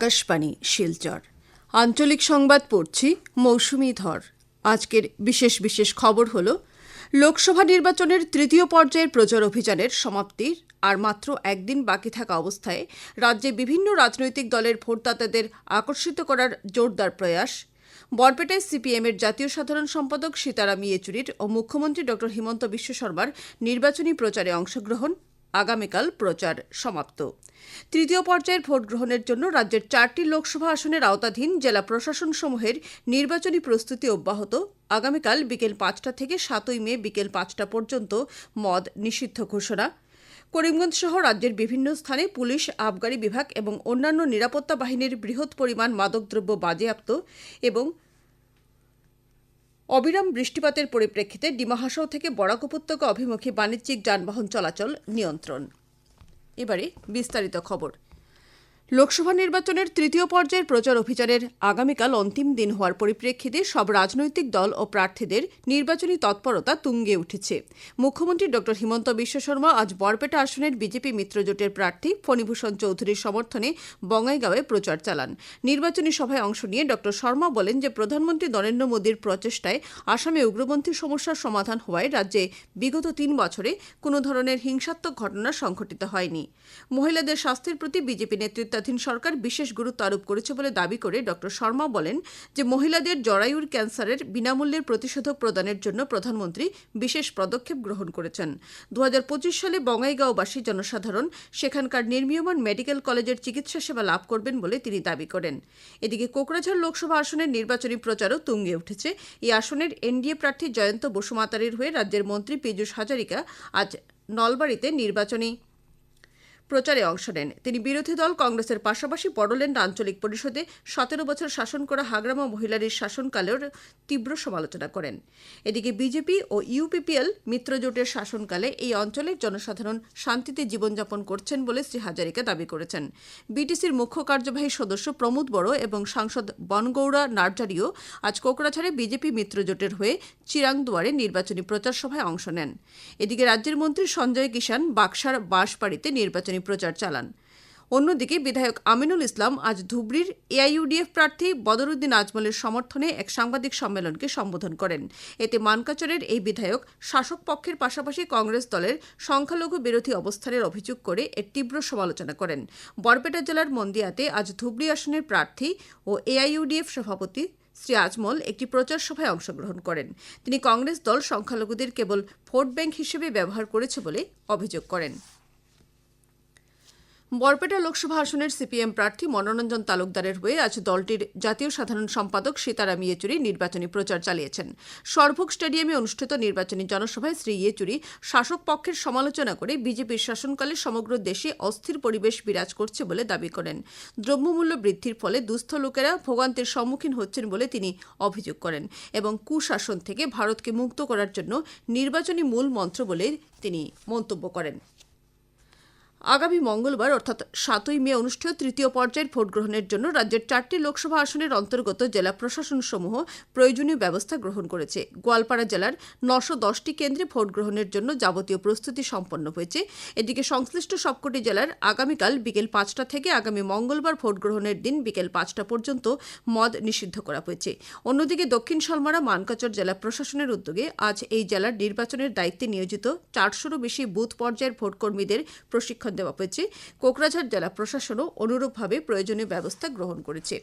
আকাশবাণী, শিলচর। আঞ্চলিক সংবাদ পড়ছি মৌসুমি ধর। আজকের বিশেষ বিশেষ খবর হল, লোকসভা নির্বাচনের তৃতীয় পর্যায়ের প্রচার অভিযানের সমাপ্তির আর মাত্র একদিন বাকি থাকা অবস্থায় রাজ্যে বিভিন্ন রাজনৈতিক দলের ভোটদাতাদের আকর্ষিত করার জোরদার প্রয়াস। বরপেটায় সিপিএমের জাতীয় সাধারণ সম্পাদক সীতারাম ইয়েচুরির ও মুখ্যমন্ত্রী ড হিমন্ত বিশ্ব শর্মার নির্বাচনী প্রচারে অংশগ্রহণ আগামীকাল প্রচার সমাপ্ত। তৃতীয় পর্যায়ের ভোট গ্রহণের জন্য রাজ্যের চারটি লোকসভা আসনের আওতাধীন জেলা প্রশাসন সমূহের নির্বাচনী প্রস্তুতি অব্যাহত। আগামীকাল বিকেল পাঁচটা থেকে সাতই মে বিকেল পাঁচটা পর্যন্ত মদ নিষিদ্ধ ঘোষণা। করিমগঞ্জ সহ রাজ্যের বিভিন্ন স্থানে পুলিশ, আবগারি বিভাগ এবং অন্যান্য নিরাপত্তা বাহিনীর বৃহৎ পরিমাণ মাদকদ্রব্য বাজেয়াপ্ত এবং অবিরাম বৃষ্টিপাতের পরিপ্রেক্ষিতে ডিমাহাসাও থেকে বরাক উপত্যকা অভিমুখী বাণিজ্যিক যানবাহন চলাচল নিয়ন্ত্রণ। এবারে বিস্তারিত খবর। লোকসভা নির্বাচনের তৃতীয় পর্যায়ের প্রচার অভিযানের আগামীকাল অন্তিম দিন হওয়ার পরিপ্রেক্ষিতে সব রাজনৈতিক দল ও প্রার্থীদের নির্বাচনী তৎপরতা তুঙ্গে উঠেছে। মুখ্যমন্ত্রী ড. হিমন্ত বিশ্ব শর্মা আজ বরপেটা আসনের বিজেপি মিত্রজোটের প্রার্থী ফণীভূষণ চৌধুরীর সমর্থনে বঙ্গাইগাঁওয়ে প্রচার চালান। নির্বাচনী সভায় অংশ নিয়ে ড. শর্মা বলেন যে, প্রধানমন্ত্রী নরেন্দ্র মোদীর প্রচেষ্টায় আসামে উগ্রপন্থী সমস্যার সমাধান হওয়ায় রাজ্যে বিগত তিন বছরে কোনো ধরনের হিংসাত্মক ঘটনা সংঘটিত হয়নি। মহিলাদের স্বাস্থ্যের প্রতি বিজেপি নেতৃত্বাধীন সরকার বিশেষ গুরুত্ব আরোপ করেছে বলে দাবি করে ড. শর্মা বলেন যে, মহিলাদের জরায়ুর ক্যান্সারের বিনামূল্যের প্রতিষেধক প্রদানের জন্য প্রধানমন্ত্রী বিশেষ পদক্ষেপ গ্রহণ করেছেন। দু হাজার পঁচিশ সালে বঙ্গাইগাঁওবাসী জনসাধারণ সেখানকার নির্মীয়মান মেডিকেল কলেজের চিকিৎসা সেবা লাভ করবেন বলে তিনি দাবি করেন। এদিকে কোকরাঝাড় লোকসভা আসনের নির্বাচনী প্রচারও তুঙ্গে উঠেছে। এই আসনের এনডিএ প্রার্থী জয়ন্ত বসুমাতারির হয়ে রাজ্যের মন্ত্রী পীযূষ হাজারিকা আজ নলবাড়িতে নির্বাচনী প্রচারে অংশ নেন। তিনি বিরোধী দল কংগ্রেসের পাশাপাশি বড়োল্যান্ড আঞ্চলিক পরিষদে সতেরো বছর শাসন করা হাগ্রামা মহিলারীর শাসনকালের তীব্র সমালোচনা করেন। এদিকে বিজেপি ও ইউপিপিএল মিত্রজোটের শাসনকালে এই অঞ্চলের জনসাধারণ শান্তিতে জীবনযাপন করছেন বলে শ্রী হাজারিকা দাবি করেছেন। বিটিসির মুখ্য কার্যবাহী সদস্য প্রমোদ বড় এবং সাংসদ বনগৌড়া নার্জারিও আজ কোকড়াঝাড়ে বিজেপি মিত্রজোটের হয়ে চিরাংদুয়ারে নির্বাচনী প্রচার সভায় অংশ নেন। এদিকে রাজ্যের মন্ত্রী সঞ্জয় কিষান বাক্সার বাঁশবাড়িতে নির্বাচনী প্রচার চালান। অন্যদিকে বিধায়ক আমিনুল ইসলাম আজ ধুবড়ির এআইইউডিএফ প্রার্থী বদরুদ্দিন আজমলের সমর্থনে এক সাংবাদিক সম্মেলনকে সম্বোধন করেন। এতে মানকাচরের এই বিধায়ক শাসক পক্ষের পাশাপাশি কংগ্রেস দলের সংখ্যালঘু বিরোধী অবস্থানের অভিযোগ করে এর তীব্র সমালোচনা করেন। বরপেটা জেলার মন্দিয়াতে আজ ধুবড়ি আসনের প্রার্থী ও এআইইউডিএফ সভাপতি শ্রী আজমল একটি প্রচার সভায় অংশগ্রহণ করেন। তিনি কংগ্রেস দল সংখ্যালঘুদের কেবল ভোট ব্যাংক হিসেবে ব্যবহার করেছে বলে অভিযোগ করেন। বরপেটা লোকসভা আসনের সিপিএম প্রার্থী মনোরঞ্জন তালুকদারের হয়ে আজ দলটির জাতীয় সাধারণ সম্পাদক সীতারাম ইয়েচুরি নির্বাচনী প্রচার চালিয়েছেন। সরভোগ স্টেডিয়ামে অনুষ্ঠিত নির্বাচনী জনসভায় শ্রী ইয়েচুরি শাসক পক্ষের সমালোচনা করে বিজেপির শাসনকালে সমগ্র দেশে অস্থির পরিবেশ বিরাজ করছে বলে দাবি করেন। দ্রব্যমূল্য বৃদ্ধির ফলে দুস্থ লোকেরা ভোগান্তির সম্মুখীন হচ্ছেন বলে তিনি অভিযোগ করেন এবং কুশাসন থেকে ভারতকে মুক্ত করার জন্য নির্বাচনী মূল মন্ত্র বলে তিনি মন্তব্য করেন। আগামী মঙ্গলবার, অর্থাৎ সাতই মে অনুষ্ঠেয় তৃতীয় পর্যায়ের ভোট গ্রহণের জন্য রাজ্যের চারটি লোকসভা আসনের অন্তর্গত জেলা প্রশাসনসমূহ প্রয়োজনীয় ব্যবস্থা গ্রহণ করেছে। গোয়ালপাড়া জেলার নশো দশটি কেন্দ্রে ভোট গ্রহণের জন্য যাবতীয় প্রস্তুতি সম্পন্ন হয়েছে। এদিকে সংশ্লিষ্ট সবকটি জেলার আগামীকাল বিকেল পাঁচটা থেকে আগামী মঙ্গলবার ভোট গ্রহণের দিন বিকেল পাঁচটা পর্যন্ত মদ নিষিদ্ধ করা হয়েছে। অন্যদিকে দক্ষিণ সলমারা, মানকাচর জেলা প্রশাসনের উদ্যোগে আজ এই জেলার নির্বাচনের দায়িত্বে নিয়োজিত চারশোরও বেশি বুথ পর্যায়ের ভোটকর্মীদের প্রশিক্ষণ দেওয়া হয়েছে। কোকরাঝাড় জেলা প্রশাসনও অনুরূপভাবে প্রয়োজনীয় ব্যবস্থা গ্রহণ করেছে।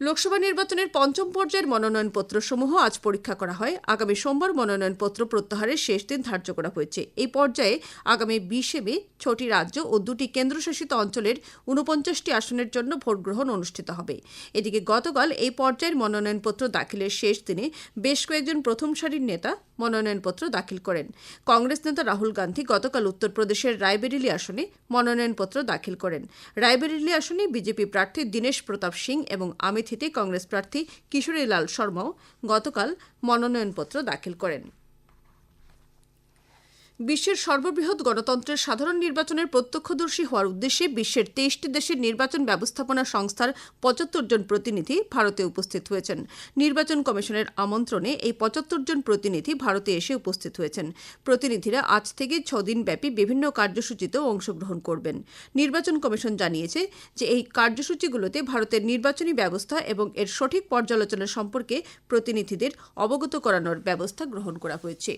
লোকসভা নির্বাচনের পঞ্চম পর্যায়ের মনোনয়নপত্রসমূহ আজ পরীক্ষা করা হয়। আগামী সোমবার মনোনয়নপত্র প্রত্যাহারের শেষ দিন ধার্য করা হয়েছে। এই পর্যায়ে আগামী বিশে মে ছটি রাজ্য ও দুটি কেন্দ্রশাসিত অঞ্চলের ঊনপঞ্চাশটি আসনের জন্য ভোট গ্রহণ অনুষ্ঠিত হবে। এদিকে গতকাল এই পর্যায়ের মনোনয়নপত্র দাখিলের শেষ দিনে বেশ কয়েকজন প্রথম সারির নেতা মনোনয়নপত্র দাখিল করেন। কংগ্রেস নেতা রাহুল গান্ধী গতকাল উত্তরপ্রদেশের রায়বেরিলি আসনে মনোনয়নপত্র দাখিল করেন। রায়বেরিলি আসনে বিজেপি প্রার্থী দীনেশ প্রতাপ সিং এবং আমেথিতে কংগ্রেস প্রার্থী কিশোরীলাল শর্মাও গতকাল মনোনয়নপত্র দাখিল করেন। বিশ্বের সর্ববৃহৎ গণতন্ত্রের সাধারণ নির্বাচনের প্রত্যক্ষদর্শী হওয়ার উদ্দেশ্যে বিশ্বের তেইশটি দেশের নির্বাচন ব্যবস্থাপনা সংস্থার পঁচাত্তর জন প্রতিনিধি ভারতে উপস্থিত হয়েছেন। নির্বাচন কমিশনের আমন্ত্রণে এই পঁচাত্তর জন প্রতিনিধি ভারতে এসে উপস্থিত হয়েছেন। প্রতিনিধিরা আজ থেকে ছদিন ব্যাপী বিভিন্ন কার্যসূচিতেও অংশগ্রহণ করবেন। নির্বাচন কমিশন জানিয়েছে যে এই কার্যসূচিগুলোতে ভারতের নির্বাচনী ব্যবস্থা এবং এর সঠিক পর্যালোচনা সম্পর্কে প্রতিনিধিদের অবগত করানোর ব্যবস্থা গ্রহণ করা হয়েছে।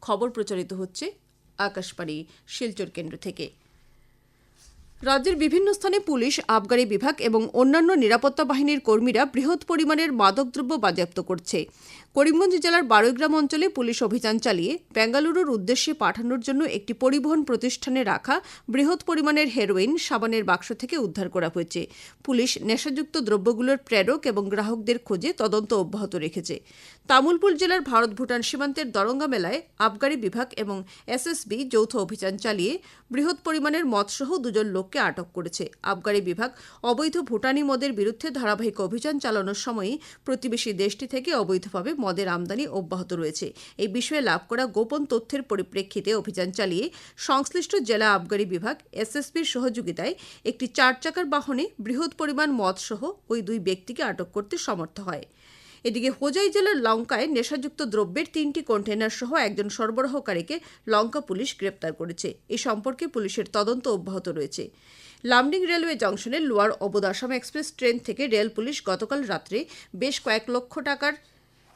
খবর প্রচারিত হচ্ছে আকাশবাণী শিলচর কেন্দ্র থেকে। রাজ্যের বিভিন্ন স্থানে পুলিশ, আবগারি বিভাগ এবং অন্যান্য নিরাপত্তা বাহিনীর কর্মীরা বৃহৎ পরিমাণের মাদকদ্রব্য বাজেয়াপ্ত করছে। করিমগঞ্জ জেলার বারৈগ্রাম অঞ্চলে পুলিশ অভিযান চালিয়ে বেঙ্গালুরুর উদ্দেশ্যে পাঠানোর জন্য একটি পরিবহন প্রতিষ্ঠানে রাখা বৃহৎ পরিমাণের হেরোইন সাবানের বাক্স থেকে উদ্ধার করা হয়েছে। পুলিশ নেশাযুক্ত দ্রব্যগুলোর প্রেরক এবং গ্রাহকদের খোঁজে তদন্ত অব্যাহত রেখেছে। তামুলপুর জেলার ভারত ভুটান সীমান্তের দরঙ্গা মেলায় আবগারি বিভাগ এবং এসএসবি যৌথ অভিযান চালিয়ে বৃহৎ পরিমাণের মদসহ দুজন লোককে আটক করেছে। আবগারি বিভাগ অবৈধ ভুটানি মদের বিরুদ্ধে ধারাবাহিক অভিযান চালানোর সময়ই প্রতিবেশী দেশটি থেকে অবৈধভাবে মদের আমদানি অব্যাহত রয়েছে। এই বিষয়ে লাভ করা গোপন তথ্যের পরিপ্রেক্ষিতে অভিযান চালিয়ে সংশ্লিষ্ট জেলা আবগারি বিভাগ, এসএসবির সহযোগিতায় একটি চার চাকার বাহনে বৃহৎ পরিমাণ মদসহ ওই দুই ব্যক্তিকে আটক করতে সমর্থ হয়। এদিকে হোজাই জেলার লঙ্কায় নেশাযুক্ত দ্রব্যের তিনটি কন্টেনার সহ একজন সরবরাহকারীকে লঙ্কা পুলিশ গ্রেপ্তার করেছে। এ সম্পর্কে পুলিশের তদন্ত অব্যাহত রয়েছে। Lumding railway জংশনে lower Avadh Assam express train থেকে রেল পুলিশ গতকাল রাত্রে বেশ কয়েক লক্ষ টাকার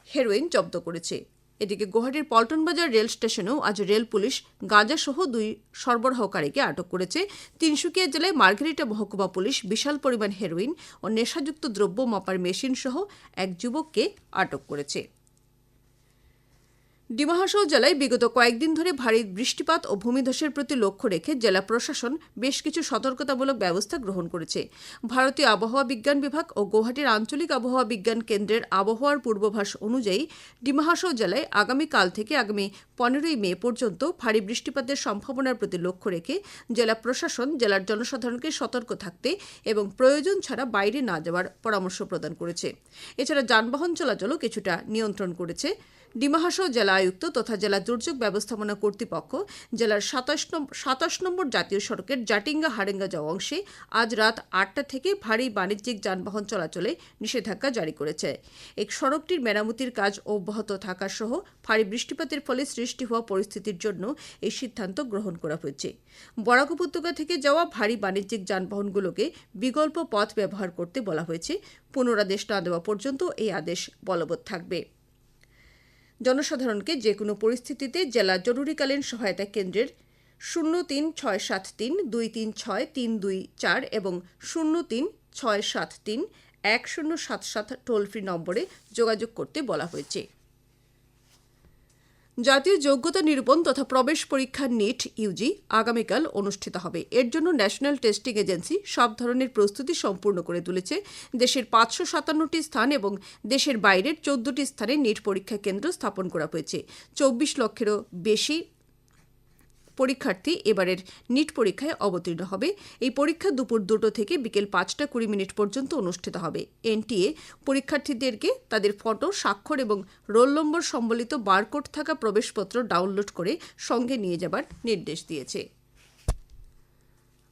হেরোইন জব্দ করেছে। এদিকে গুয়াহাটির পল্টন বাজার রেল স্টেশনেও আজ রেল পুলিশ গাঁজা সহ দুই সরবরাহকারীকে আটক করেছে। তিনসুকিয়া জেলায় মার্ঘেরিটা মহকুমা পুলিশ বিশাল পরিমাণ হেরোইন ও নেশাযুক্ত দ্রব্য মাপার মেশিন সহ এক যুবককে আটক করেছে। ডিমাহাসাও জেলায় বিগত কয়েকদিন ধরে ভারী বৃষ্টিপাত ও ভূমিধসের প্রতি লক্ষ্য রেখে জেলা প্রশাসন বেশ কিছু সতর্কতামূলক ব্যবস্থা গ্রহণ করেছে। ভারতীয় আবহাওয়া বিজ্ঞান বিভাগ ও গৌহাটির আঞ্চলিক আবহাওয়া বিজ্ঞান কেন্দ্রের আবহাওয়ার পূর্বাভাস অনুযায়ী ডিমাহাসাও জেলায় আগামীকাল থেকে আগামী পনেরোই মে পর্যন্ত ভারী বৃষ্টিপাতের সম্ভাবনার প্রতি লক্ষ্য রেখে জেলা প্রশাসন, জেলার জনসাধারণকে সতর্ক থাকতে এবং প্রয়োজন ছাড়া বাইরে না যাওয়ার পরামর্শ প্রদান করেছে। এছাড়া যানবাহন চলাচলও কিছুটা নিয়ন্ত্রণ করেছে। ডিমাহাসাও জেলা আয়ুক্ত তথা জেলা দুর্যোগ ব্যবস্থাপনা কর্তৃপক্ষ জেলার সাতাশ নম্বর সাতাশ নম্বর জাতীয় সড়কের জাটিঙ্গা হারেঙ্গা যাওয়া অংশে আজ রাত আটটা থেকে ভারী বাণিজ্যিক যানবাহন চলাচলে নিষেধাজ্ঞা জারি করেছে। এই সড়কটির মেরামতির কাজ অব্যাহত থাকা সহ ভারী বৃষ্টিপাতের ফলে সৃষ্টি হওয়া পরিস্থিতির জন্য এই সিদ্ধান্ত গ্রহণ করা হয়েছে। বরাক উপত্যকা থেকে যাওয়া ভারী বাণিজ্যিক যানবাহনগুলোকে বিকল্প পথ ব্যবহার করতে বলা হয়েছে। পুনরাদেশ না দেওয়া পর্যন্ত এই আদেশ বলবৎ থাকবে। জনসাধারণকে যে কোনো পরিস্থিতিতে জেলা জরুরিকালীন সহায়তা কেন্দ্রের শূন্য তিন ছয় সাত তিন, দুই তিন ছয় তিন দুই চার এবং শূন্য তিন ছয় সাত তিন এক শূন্য সাত সাত টোল ফ্রি নম্বরে যোগাযোগ করতে বলা হয়েছে। জাতীয় যোগ্যতা নিরূপণ তথা প্রবেশ পরীক্ষা নিট, ইউজি, আগামীকাল অনুষ্ঠিত হবে। এর জন্য ন্যাশনাল টেস্টিং এজেন্সি সব ধরনের প্রস্তুতি সম্পূর্ণ করে তুলেছে। দেশের পাঁচশো সাতান্নটি স্থান এবং দেশের বাইরের চোদ্দটি স্থানে নিট পরীক্ষা কেন্দ্র স্থাপন করা হয়েছে। চব্বিশ লক্ষেরও বেশি পরীক্ষার্থী এবারের নিট পরীক্ষায় অবতীর্ণ হবে। এই পরীক্ষা দুপুর দুটো থেকে বিকেল পাঁচটা কুড়ি মিনিট পর্যন্ত অনুষ্ঠিত হবে। এনটিএ পরীক্ষার্থীদেরকে তাদের ফটো, স্বাক্ষর এবং রোল নম্বর, সম্বলিত বারকোড থাকা প্রবেশপত্র ডাউনলোড করে সঙ্গে নিয়ে যাবার নির্দেশ দিয়েছে।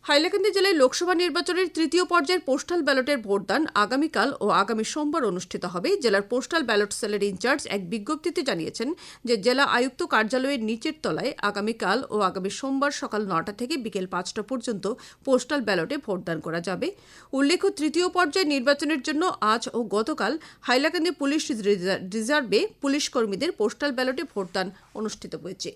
হাইলাকান্দি জেলায় লোকসভা নির্বাচনের তৃতীয় পর্যায়ের পোস্টাল ব্যালটের ভোটদান আগামীকাল ও আগামী সোমবার অনুষ্ঠিত হবে। জেলার পোস্টাল ব্যালট সেলের ইনচার্জ এক বিজ্ঞপ্তিতে জানিয়েছেন যে, জেলা আয়ুক্ত কার্যালয়ের নিচের তলায় আগামীকাল ও আগামী সোমবার সকাল নটা থেকে বিকেল পাঁচটা পর্যন্ত পোস্টাল ব্যালটে ভোটদান করা যাবে। উল্লেখ্য, তৃতীয় পর্যায়ের নির্বাচনের জন্য আজ ও গতকাল হাইলাকান্দি পুলিশ রিজার্ভে পুলিশ কর্মীদের পোস্টাল ব্যালটে ভোটদান অনুষ্ঠিত হয়েছে।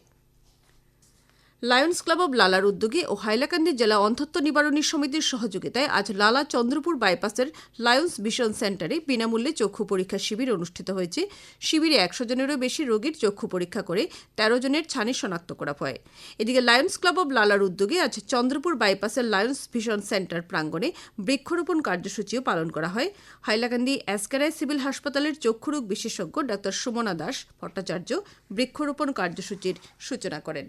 লায়ন্স ক্লাব অব লালার উদ্যোগে ও হাইলাকান্দি জেলা অন্ধত্ব নিবারণী সমিতির সহযোগিতায় আজ লালা চন্দ্রপুর বাইপাসের লায়ন্স ভিশন সেন্টারে বিনামূল্যে চক্ষু পরীক্ষা শিবির অনুষ্ঠিত হয়েছে। শিবিরে একশো জনেরও বেশি রোগীর চক্ষু পরীক্ষা করে তেরো জনের ছানি শনাক্ত করা হয়। এদিকে লায়ন্স ক্লাব অব লালার উদ্যোগে আজ চন্দ্রপুর বাইপাসের লায়ন্স ভিশন সেন্টার প্রাঙ্গণে বৃক্ষরোপণ কার্যসূচিও পালন করা হয়। হাইলাকান্দি অ্যাসকারাই সিভিল হাসপাতালের চক্ষুরোগ বিশেষজ্ঞ ডাক্তার সুমনা দাস ভট্টাচার্য বৃক্ষরোপণ কার্যসূচির সূচনা করেন।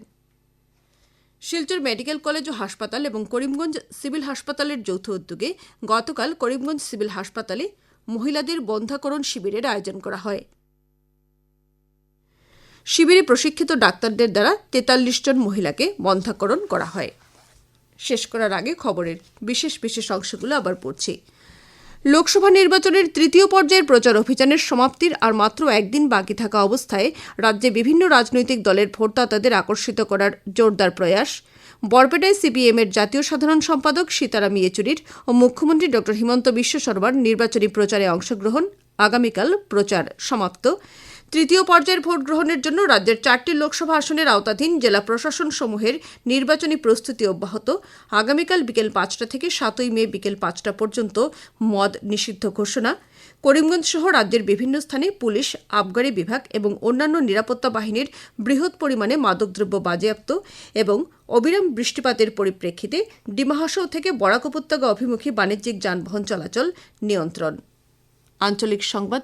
শিলচর মেডিকেল কলেজ ও হাসপাতাল এবং করিমগঞ্জ সিভিল হাসপাতালের যৌথ উদ্যোগে গতকাল করিমগঞ্জ সিভিল হাসপাতালে মহিলাদের বন্ধাকরণ শিবিরের আয়োজন করা হয়। শিবিরে প্রশিক্ষিত ডাক্তারদের দ্বারা তেতাল্লিশ জন মহিলাকে বন্ধাকরণ করা হয়। শেষ করার আগে খবরের বিশেষ বিশেষ অংশগুলো আবার পড়ছি। লোকসভা নির্বাচনের তৃতীয় পর্যায়ের প্রচার অভিযানের সমাপ্তির আর মাত্র একদিন বাকি থাকা অবস্থায় রাজ্যে বিভিন্ন রাজনৈতিক দলের ভোটদাতাদের আকর্ষিত করার জোরদার প্রয়াস। বরপেটায় সিপিএমের জাতীয় সাধারণ সম্পাদক সীতারাম ইয়েচুরির ও মুখ্যমন্ত্রী ড হিমন্ত বিশ্ব শর্মার নির্বাচনী প্রচারে অংশগ্রহণ। আগামীকাল প্রচার সমাপ্ত। তৃতীয় পর্যায়ের ভোট গ্রহণের জন্য রাজ্যের চারটি লোকসভা আসনের আওতাধীন জেলা প্রশাসন সমূহের নির্বাচনী প্রস্তুতি অব্যাহত। আগামীকাল বিকেল পাঁচটা থেকে সাতই মে বিকেল পাঁচটা পর্যন্ত মদ নিষিদ্ধ ঘোষণা। করিমগঞ্জ সহ রাজ্যের বিভিন্ন স্থানে পুলিশ, আবগারি বিভাগ এবং অন্যান্য নিরাপত্তা বাহিনীর বৃহৎ পরিমাণে মাদকদ্রব্য বাজেয়াপ্ত এবং অবিরাম বৃষ্টিপাতের পরিপ্রেক্ষিতে ডিমাহাসাও থেকে বরাক উপত্যকা অভিমুখী বাণিজ্যিক যানবাহন চলাচল নিয়ন্ত্রণ। আঞ্চলিক সংবাদ